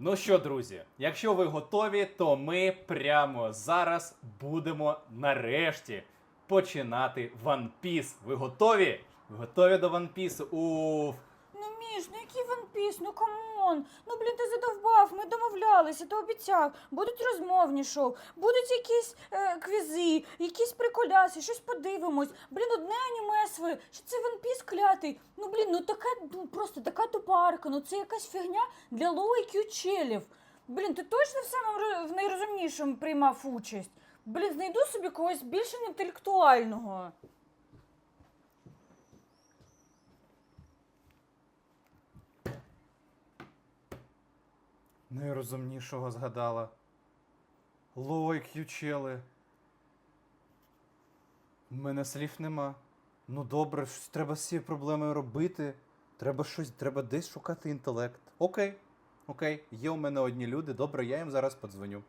Ну що, друзі, якщо ви готові, то ми прямо зараз будемо нарешті починати One Piece. Ви готові? Ви готові до One Piece? Уф. Ну, Міш, ну який One Piece, ну камон. Ну, блін, ти задовбав, ми домовлялися, ти обіцяв. Будуть розмовні шоу, будуть якісь е, квізи, якісь приколяси, щось подивимось. Блін, одне аніме своє, що це Piece клятий. Ну, блін, ну така, ну просто така тупа арка, ну це якась фігня для лоу IQ челів. Блін, ти точно в самому в найрозумнішому приймав участь? Блін, знайду собі когось більш інтелектуального. Найрозумнішого згадала. Low IQ чели. У мене слів нема. Ну добре, щось треба з цією проблемою робити. Треба щось, треба десь шукати інтелект. Окей, окей, є у мене одні люди, добре, я їм зараз подзвоню.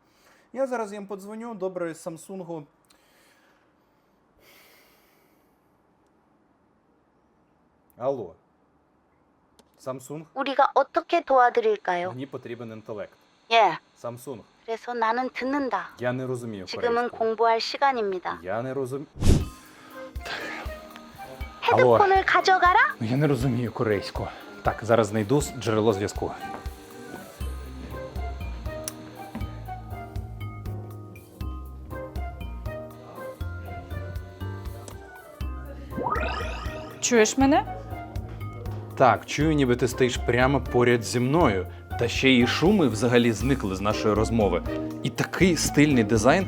Я зараз їм подзвоню, добре, Samsung. Алло. Samsung, 우리가 어떻게 도와드릴까요? мені потрібен інтелект. 예, Samsung, 그래서 나는 듣는다. я не розумію. 지금은 корейську. 공부할 시간입니다. Я не розумію. 헤드폰을 가져가라? Ну, Я не розумію корейську. Так, зараз знайду с- джерело зв'язку. Чуєш мене? Так, чую, ніби ти стоїш прямо поряд зі мною. Та ще й шуми взагалі зникли з нашої розмови. І такий стильний дизайн.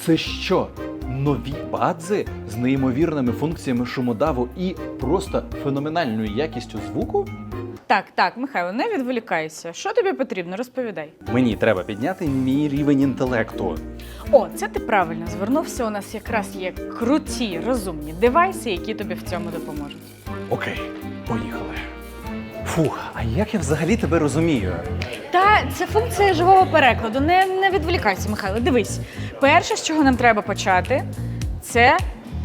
Це що? Нові бадзи з неймовірними функціями шумодаву і просто феноменальною якістю звуку? Так, так, Михайло, не відволікайся. Що тобі потрібно? Розповідай. Мені треба підняти мій рівень інтелекту. О, це ти правильно звернувся. У нас якраз є круті, розумні девайси, які тобі в цьому допоможуть. Окей, поїхали. Фух, а як я взагалі тебе розумію? Та це функція живого перекладу. Не, не відволікайся, Михайло. Дивись, перше, з чого нам треба почати, це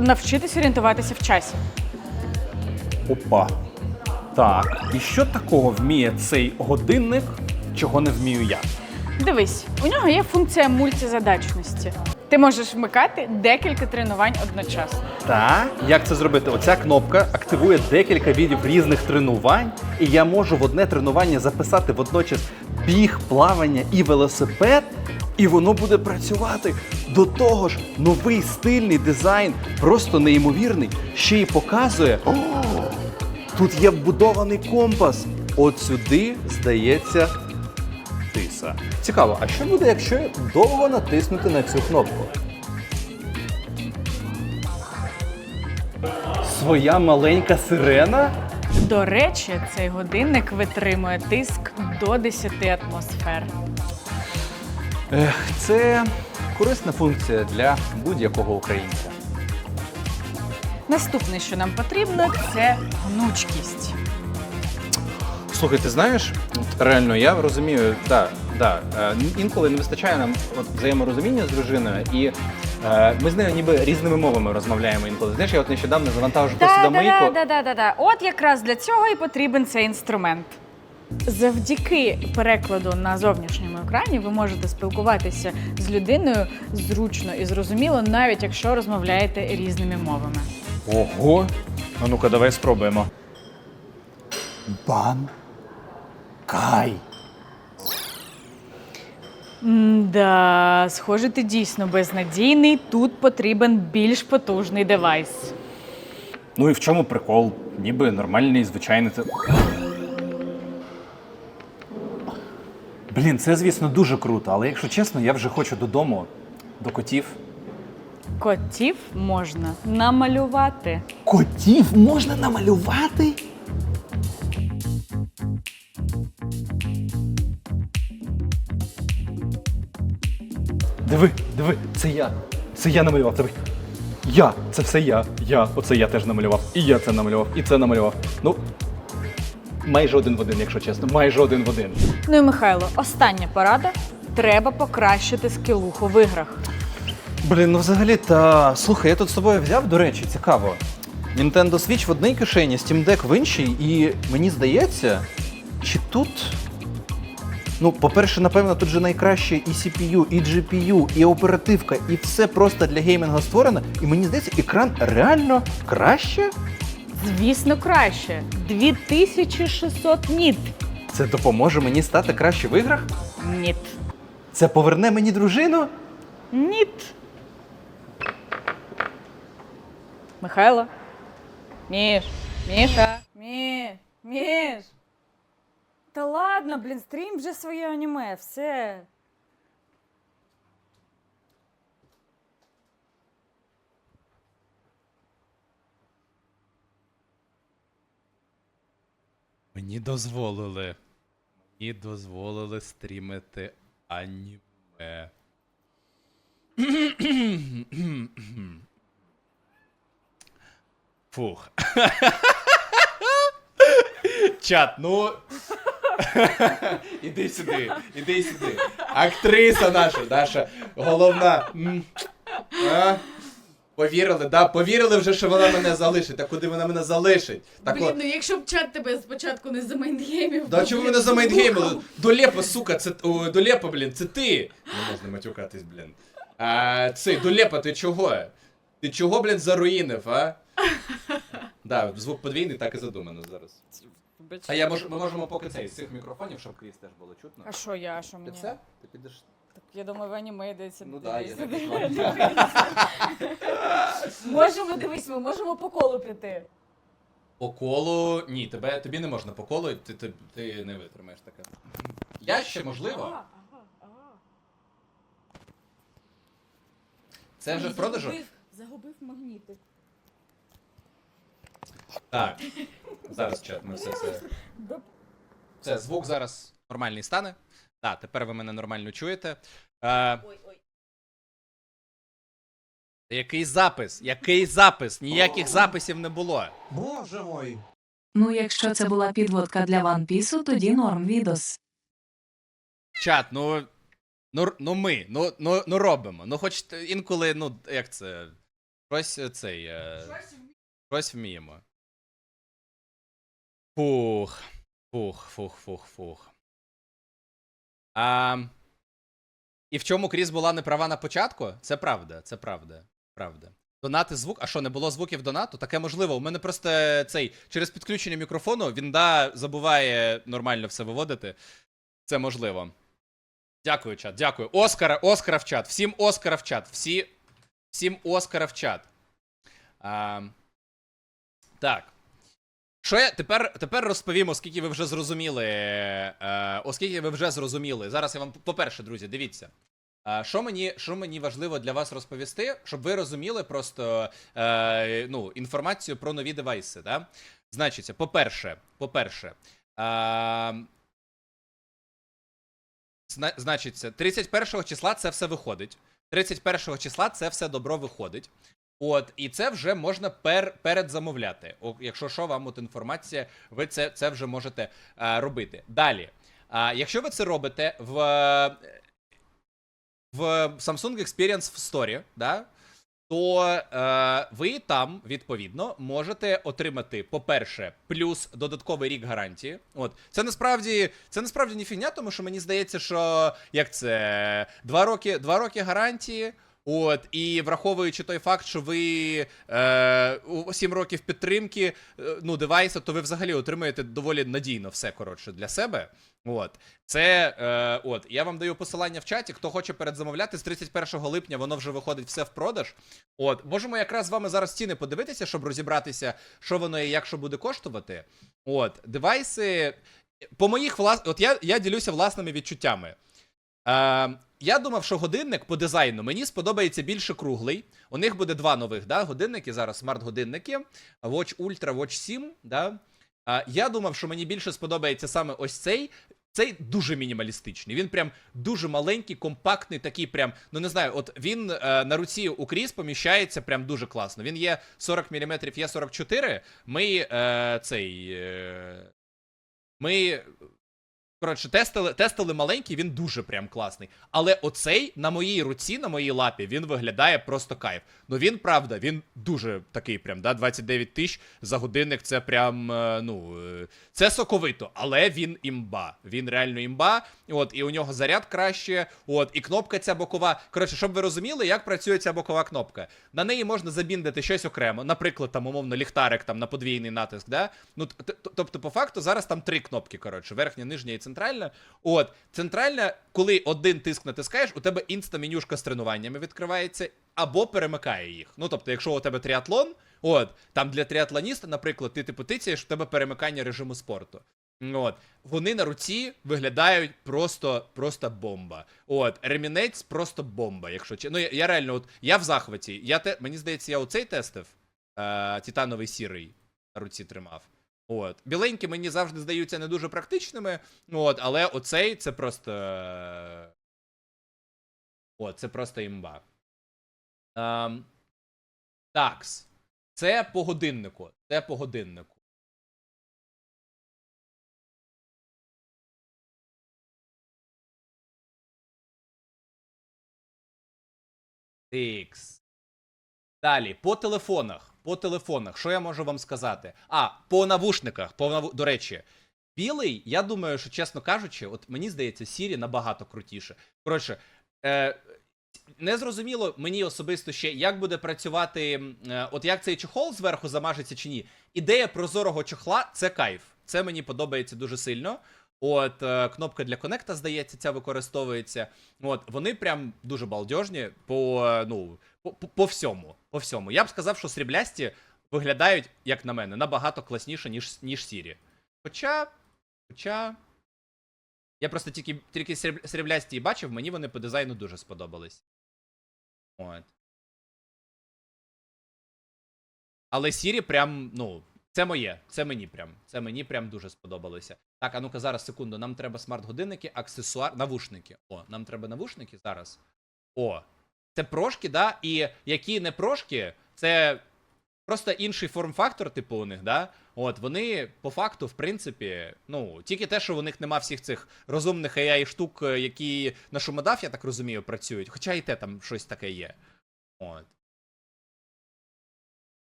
навчитись орієнтуватися в часі. Опа. Так, і що такого вміє цей годинник, чого не вмію я? Дивись, у нього є функція мультизадачності. Ти можеш вмикати декілька тренувань одночасно. Так, як це зробити? Оця кнопка активує декілька видів різних тренувань, і я можу в одне тренування записати водночас біг, плавання і велосипед, і воно буде працювати. До того ж, новий стильний дизайн, просто неймовірний, ще й показує. О, тут є вбудований компас. От сюди, здається, тиса. Цікаво, а що буде, якщо довго натиснути на цю кнопку? Своя маленька сирена? До речі, цей годинник витримує тиск до 10 атмосфер. Ех, це корисна функція для будь-якого українця. Наступне, що нам потрібно, це гнучкість. Слухай, ти знаєш, от реально я розумію, да, да, е, інколи не вистачає нам от, взаєморозуміння з дружиною, і е, ми з нею ніби різними мовами розмовляємо інколи. Знаєш, я от нещодавно завантажив посудомийку. да, да, да, да. От якраз для цього і потрібен цей інструмент. Завдяки перекладу на зовнішньому екрані ви можете спілкуватися з людиною зручно і зрозуміло, навіть якщо розмовляєте різними мовами. Ого. А ну-ка, давай спробуємо. Бан. Кай. Да, схоже, ти дійсно безнадійний. Тут потрібен більш потужний девайс. Ну і в чому прикол? Ніби нормальний, звичайний. те- Блін, це, звісно, дуже круто, але якщо чесно, я вже хочу додому, до котів. Котів можна намалювати. Котів можна намалювати? Диви, диви, це я. Це я намалював. Диви. Я, це все я. Я. Оце я теж намалював. І я це намалював, і це намалював. Ну, майже один в один, якщо чесно. Майже один в один. Ну і Михайло, остання порада. Треба покращити скілуху в іграх. Блін, ну взагалі та слухай, я тут з тобою взяв, до речі, цікаво. Nintendo Switch в одній кишені, Steam Deck в іншій, і мені здається, чи тут Ну, по-перше, напевно, тут же найкраще і CPU, і GPU, і оперативка, і все просто для геймінгу створено. І мені здається, екран реально краще. Звісно, краще. 2600 ніт. Це допоможе мені стати краще в іграх? Ніт. Це поверне мені дружину? Ніт. Михайло. Міш. Міша. Міш. Міш. Та ладно, блін, стрім вже своє аніме, все. Мені дозволили. Мені дозволили стрімити аніме. Фух. Чат, ну. іди сюди, іди сюди. Актриса наша, наша головна. М. А? Повірили, да? Повірили вже, що вона мене залишить. Та куди вона мене залишить? Так Блін, от. ну якщо б чат тебе спочатку не замейндгеймів. Да то, чому мене за слухав. мейндгеймили? Сука, це о, долепа, блін, це ти. Не можна матюкатись, блін. А, цей, долепа, ти чого? Ти чого, блін, заруїнив, а? Да, звук подвійний, так і задумано зараз. А я мож, ми можемо поки цей з цих мікрофонів, щоб крізь теж було чутно. А що я, що Ти мені? це? Ти підеш. Так я думаю, в аніме йдеться. Ну да, я так Можемо дивись, ми можемо по колу піти. По колу. Ні, тебе, тобі не можна по колу, ти, ти, ти не витримаєш таке. Я ще можливо. Ага, ага. Це вже в продажу? Загубив, загубив магнітик. Так. Зараз чат, ми все це. Це звук зараз нормальний стане. Так, тепер ви мене нормально чуєте. Е, Ой, ой. який запис? Який запис? Ніяких записів не було. Боже мой! Ну, якщо це була підводка для One Piece, тоді норм відос. Чат, ну. Ну, ну ми, ну, ну, ну робимо. Ну, хоч т- інколи, ну, як це. Щось е, цей. Е, щось вміємо. Фух. Фух, фух, фух, фух. А, і в чому Кріс була неправа на початку? Це правда, це правда. Правда. Донати звук. А що, не було звуків донату? Таке можливо. У мене просто цей через підключення мікрофону він да забуває нормально все виводити. Це можливо. Дякую, чат. Дякую. Оскара, Оскара в чат. Всім Оскара в чат. Всі, всім Оскара в чат. А, так. Що я тепер, тепер розповім, оскільки ви вже зрозуміли. Е, оскільки ви вже зрозуміли. Зараз я вам, по-перше, друзі, дивіться. А, Що мені, що мені важливо для вас розповісти, щоб ви розуміли просто е, ну, інформацію про нові девайси. Да? Значиться, по-перше, по-перше, зна, значиться, 31 числа це все виходить. 31 числа це все добро виходить. От, і це вже можна пер, передзамовляти. О, якщо що, вам от інформація, ви це, це вже можете е, робити. Далі. А, якщо ви це робите в, в Samsung Experience Store, да, то е, ви там, відповідно, можете отримати, по-перше, плюс додатковий рік гарантії. От це насправді це насправді не фігня, тому що мені здається, що як це два роки, два роки гарантії. От, і враховуючи той факт, що ви е, 7 років підтримки е, ну, девайса, то ви взагалі отримуєте доволі надійно все коротше для себе. От. Це е, от, я вам даю посилання в чаті. Хто хоче передзамовляти з 31 липня, воно вже виходить все в продаж. От, можемо якраз з вами зараз ціни подивитися, щоб розібратися, що воно і як що буде коштувати. От, девайси. По моїх влас... От я, я ділюся власними відчуттями. Е, я думав, що годинник по дизайну мені сподобається більше круглий. У них буде два нових да, годинники, зараз смарт-годинники. Watch Ultra, Watch 7. Да? Е, я думав, що мені більше сподобається саме ось цей. Цей дуже мінімалістичний. Він прям дуже маленький, компактний, такий прям, ну не знаю, от він е, на руці у Кріс поміщається прям дуже класно. Він є 40 мм, є 44. Ми е, цей. Е, ми Коротше, тестили, тестили маленький, він дуже прям класний. Але оцей на моїй руці, на моїй лапі, він виглядає просто кайф. Ну він правда, він дуже такий, прям, да, 29 тисяч за годинник. Це прям, е, ну, е, це соковито, але він імба. Він реально імба. От, і у нього заряд краще. От, і кнопка ця бокова. Коротше, щоб ви розуміли, як працює ця бокова кнопка. На неї можна забіндити щось окремо, наприклад, там, умовно, ліхтарик там на подвійний натиск, да? Ну, тобто, по факту, зараз там три кнопки, коротше, верхня, нижня і центральна. От, центральна, коли один тиск натискаєш, у тебе інста менюшка з тренуваннями відкривається, або перемикає їх. Ну, тобто, якщо у тебе тріатлон, от, там для тріатлоніста, наприклад, ти типу тицяєш, у тебе перемикання режиму спорту. От, вони на руці виглядають просто, просто бомба. От, ремінець просто бомба, якщо чи. Ну, я, я реально, от, я в захваті. Я те, мені здається, я оцей тестив. Е, титановий сірий на руці тримав. От. Біленькі мені завжди здаються не дуже практичними. От, але оцей це просто. е, це просто імба. Ем, такс. Це по годиннику. Це по годиннику. Тикс. Далі, по телефонах. По телефонах, що я можу вам сказати? А, по навушниках, по наву... до речі, білий, я думаю, що чесно кажучи, от мені здається, Сірі набагато крутіше. Коротше, е, не зрозуміло мені особисто ще, як буде працювати, е, от як цей чохол зверху замажеться чи ні. Ідея прозорого чохла це кайф. Це мені подобається дуже сильно. От, е, кнопка для конекта, здається, ця використовується. От, вони прям дуже балдежні по, е, ну, по, по, всьому. По всьому. Я б сказав, що сріблясті виглядають, як на мене, набагато класніше, ніж, ніж сірі. Хоча. Хоча. Я просто тільки, тільки сріблясті бачив, мені вони по дизайну дуже сподобались. От. Але сірі прям, ну, це моє, це мені прям. Це мені прям дуже сподобалося. Так, а ну-ка зараз секунду. Нам треба смарт-годинники, аксесуар, навушники. О, нам треба навушники зараз. О, це прошки, да? І які не прошки, це просто інший форм-фактор, типу, у них, да? От, вони по факту, в принципі, ну, тільки те, що у них нема всіх цих розумних AI штук, е, які на шумодав, я так розумію, працюють. Хоча і те там щось таке є. От.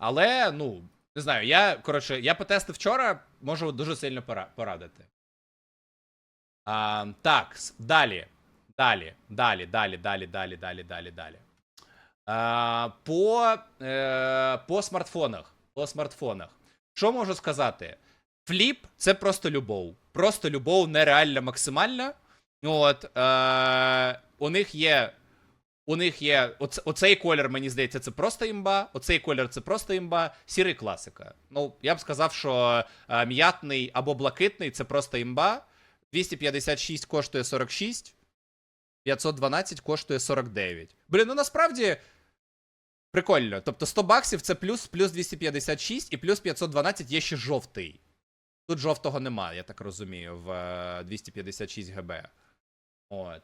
Але, ну, не знаю, я, коротше, я потестив вчора, можу дуже сильно порадити. А, так, далі. Далі, далі, далі, далі, далі, далі, далі, далі. По, е, по смартфонах. По смартфонах. Що можу сказати? Фліп це просто любов. Просто любов нереальна максимальна. От, е, у них є. У них є оце, оцей колір, мені здається, це просто імба. Оцей колір це просто імба. Сірий класика. Ну, я б сказав, що е, м'ятний або блакитний це просто імба. 256 коштує 46. 512 коштує 49. Блін, ну насправді прикольно. Тобто 100 баксів це плюс, плюс 256 і плюс 512 є ще жовтий. Тут жовтого немає, я так розумію, в е, 256 ГБ. От.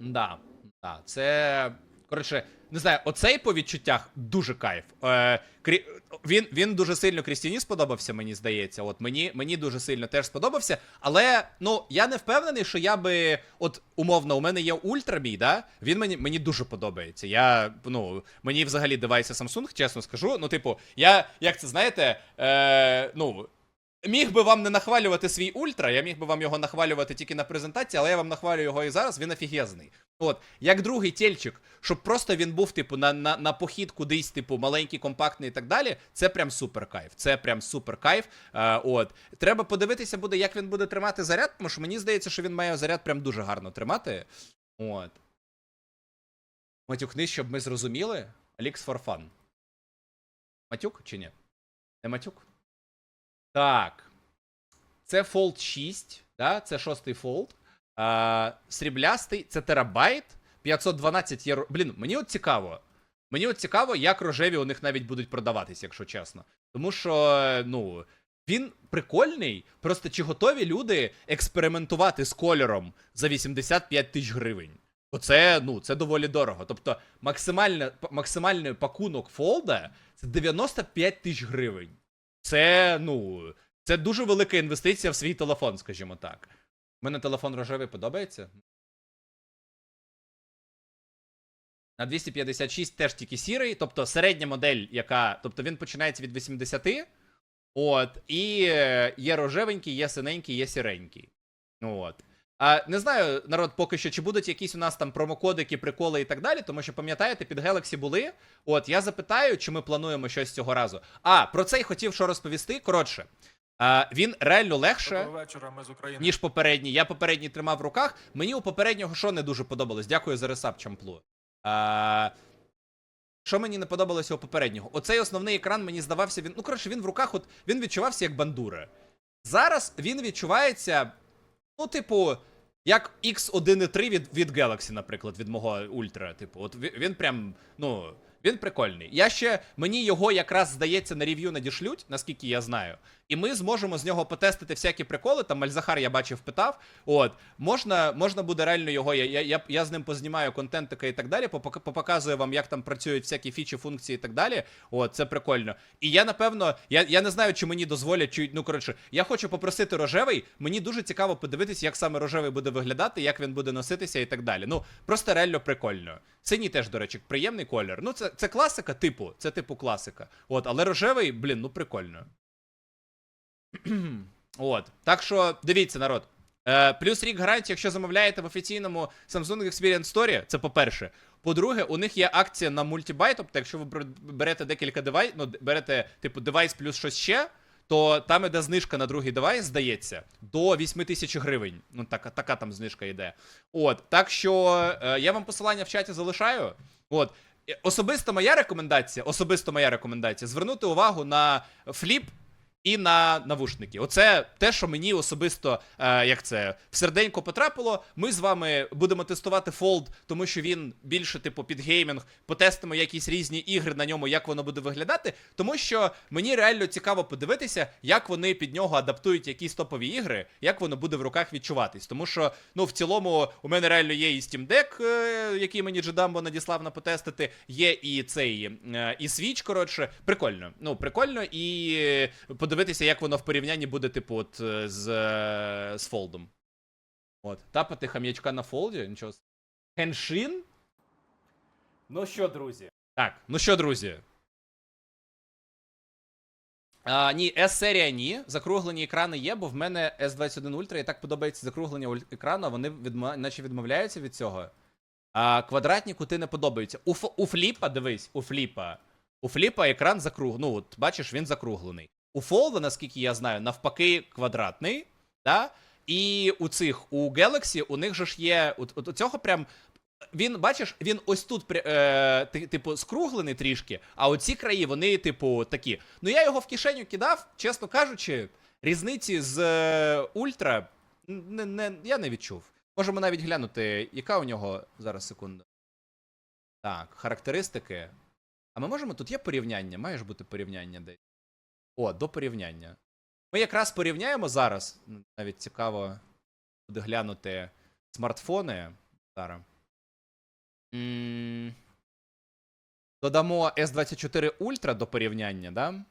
Да, да, це. Коротше, не знаю, оцей по відчуттях дуже кайф. Е, крі... він, він дуже сильно Крістіні сподобався, мені здається. От мені, мені дуже сильно теж сподобався. Але ну я не впевнений, що я би. От умовно, у мене є ультра мій, да? Він мені, мені дуже подобається. Я, ну, мені взагалі девайси Samsung, чесно скажу. Ну, типу, я, як це знаєте, е, ну. Міг би вам не нахвалювати свій ультра, я міг би вам його нахвалювати тільки на презентації, але я вам нахвалюю його і зараз, він офігезний. От, як другий тельчик, щоб просто він був, типу, на, на, на похід кудись, типу, маленький, компактний і так далі. Це прям супер кайф. Це прям супер кайф. Е, от. Треба подивитися буде, як він буде тримати заряд, тому що мені здається, що він має заряд прям дуже гарно тримати. От. Матюкни, щоб ми зрозуміли. Alix for fun. Матюк чи ні? Не матюк? Так. Це Fold 6, да? це шостий Fold. А, сріблястий, це терабайт. 512 є. ро- Блін, мені от цікаво. Мені от цікаво, як рожеві у них навіть будуть продаватись, якщо чесно. Тому що, ну, він прикольний. Просто чи готові люди експериментувати з кольором за 85 тисяч гривень? Оце, ну, це доволі дорого. Тобто, максимальний пакунок фолда це 95 тисяч гривень. Це, ну, це дуже велика інвестиція в свій телефон, скажімо так. У мене телефон рожевий подобається. На 256 теж тільки сірий, тобто середня модель, яка. Тобто він починається від 80. От, і е, є рожевенький, є синенький, є сіренький. Ну от. А, не знаю, народ, поки що, чи будуть якісь у нас там промокодики, приколи і так далі, тому що пам'ятаєте, під Galaxy були. От, я запитаю, чи ми плануємо щось цього разу. А, про це й хотів що розповісти. Коротше, а, він реально легше вечора, ми з України. ніж попередній. Я попередній тримав в руках. Мені у попереднього що не дуже подобалось. Дякую за ресап, чамплу. А, що мені не подобалося у попереднього? Оцей основний екран мені здавався. Він, ну коротше, він в руках, от він відчувався як бандура. Зараз він відчувається, ну, типу, як X1.3 від, від Galaxy, наприклад, від мого Ультра. Типу, от він, прям, ну. Він прикольний. Я ще мені його якраз здається на рев'ю надішлють, наскільки я знаю. І ми зможемо з нього потестити всякі приколи. Там Мальзахар я бачив, питав. От можна, можна буде реально його. Я, я, я, я з ним познімаю контентика і так далі. попока- Показую вам, як там працюють всякі фічі, функції і так далі. От, це прикольно. І я напевно, я, я не знаю, чи мені дозволять, чи ну коротше, я хочу попросити рожевий. Мені дуже цікаво подивитися, як саме рожевий буде виглядати, як він буде носитися і так далі. Ну просто реально прикольно. Синій теж, до речі, приємний колір. Ну, це, це класика, типу, це типу класика. От, але рожевий, блін, ну прикольно. От. Так що дивіться, народ. Е, плюс рік гарантії, якщо замовляєте в офіційному Samsung Experience Store, це по-перше. По-друге, у них є акція на мультибай, тобто, якщо ви берете декілька девайс, ну, берете, типу, девайс плюс щось ще, то там іде знижка на другий девайс, здається, до 8 тисяч гривень. Ну, така, така там знижка йде. От, так що е, я вам посилання в чаті залишаю. От. Е, Особисто моя рекомендація, особисто моя рекомендація звернути увагу на фліп і на навушники. Оце те, що мені особисто, е, як це, в серденько потрапило. Ми з вами будемо тестувати Fold, тому що він більше, типу, під геймінг. Потестимо якісь різні ігри на ньому, як воно буде виглядати. Тому що мені реально цікаво подивитися, як вони під нього адаптують якісь топові ігри, як воно буде в руках відчуватись. Тому що, ну, в цілому, у мене реально є і Steam Deck, е, який мені Джедамбо надіслав на потестити, є і цей, е, і Switch, коротше. Прикольно. Ну, прикольно, і е, подивитися, як воно в порівнянні буде, типу, от е, з, е, з Фолдом. От. Тапати хам'ячка на фолді, нічого. Хеншин? Ну що, друзі? Так, ну що, друзі? А, ні, S-серія ні. Закруглені екрани є, бо в мене S21 Ultra і так подобається закруглення екрану, а вони відма... наче відмовляються від цього. А квадратні кути не подобаються. У, ф... у фліпа, дивись, у фліпа. У фліпа екран закруг... Ну, от бачиш, він закруглений. У фолда, наскільки я знаю, навпаки, квадратний. Да? І у цих, у Galaxy, у них же ж є. От, у цього прям. Він, бачиш, він ось тут, е, типу, скруглений трішки, а оці краї, вони, типу, такі. Ну я його в кишеню кидав, чесно кажучи, різниці з е, Ультра не, не, я не відчув. Можемо навіть глянути, яка у нього зараз секунда. Так, характеристики. А ми можемо. Тут є порівняння, має ж бути порівняння десь. О, до порівняння. Ми якраз порівняємо зараз. Навіть цікаво буде глянути смартфони. Зараз. Додамо S24 Ultra до порівняння, да?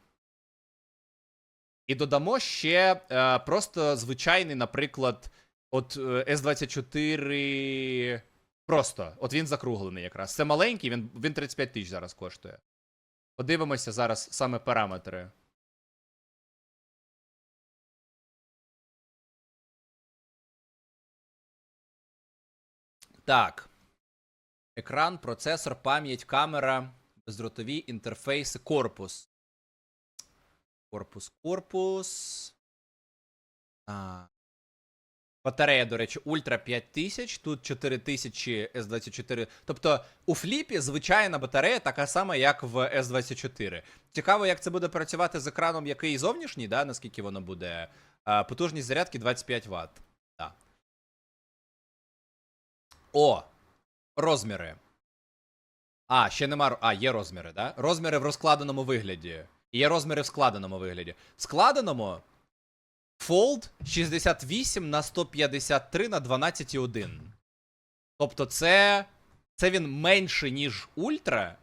І додамо ще е, просто звичайний, наприклад, от е, S24. Просто, от він закруглений якраз. Це маленький, він, він 35 тисяч зараз коштує. Подивимося зараз саме параметри. Так. Екран, процесор, пам'ять, камера, бездротові інтерфейси, корпус. Корпус, корпус. А. Батарея, до речі, Ультра 5000, тут 4000 S24. Тобто у фліпі звичайна батарея така сама, як в S24. Цікаво, як це буде працювати з екраном, який зовнішній, да, наскільки воно буде. А, потужність зарядки 25 Вт. О! Розміри. А, ще нема. А, є розміри, да? Розміри в розкладеному вигляді. І Є розміри в складеному вигляді. В складеному Fold 68 на 153 на 12,1. Тобто, це. Це він менший, ніж Ультра.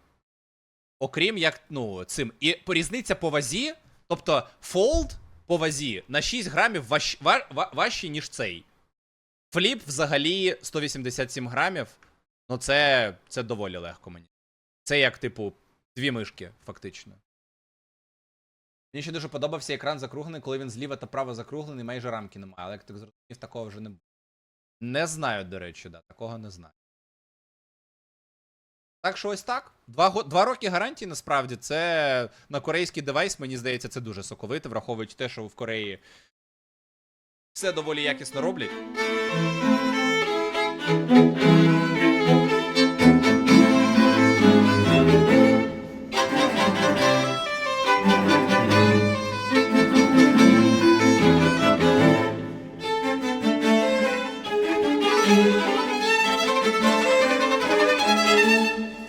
Окрім як, ну, цим. І різниця по вазі Тобто, Fold по вазі на 6 грамів важ, ва, ва, важчий, ніж цей. Фліп взагалі 187 грамів. Ну, це, це доволі легко мені. Це як, типу, дві мишки, фактично. Мені ще дуже подобався екран закруглений, коли він зліва та право закруглений, майже рамки немає. Але як ти зрозумів, такого вже не буде. Не знаю, до речі, да, такого не знаю. Так що ось так. Два, два роки гарантії насправді це на корейський девайс, мені здається, це дуже соковите, враховуючи те, що в Кореї все доволі якісно роблять. thank you.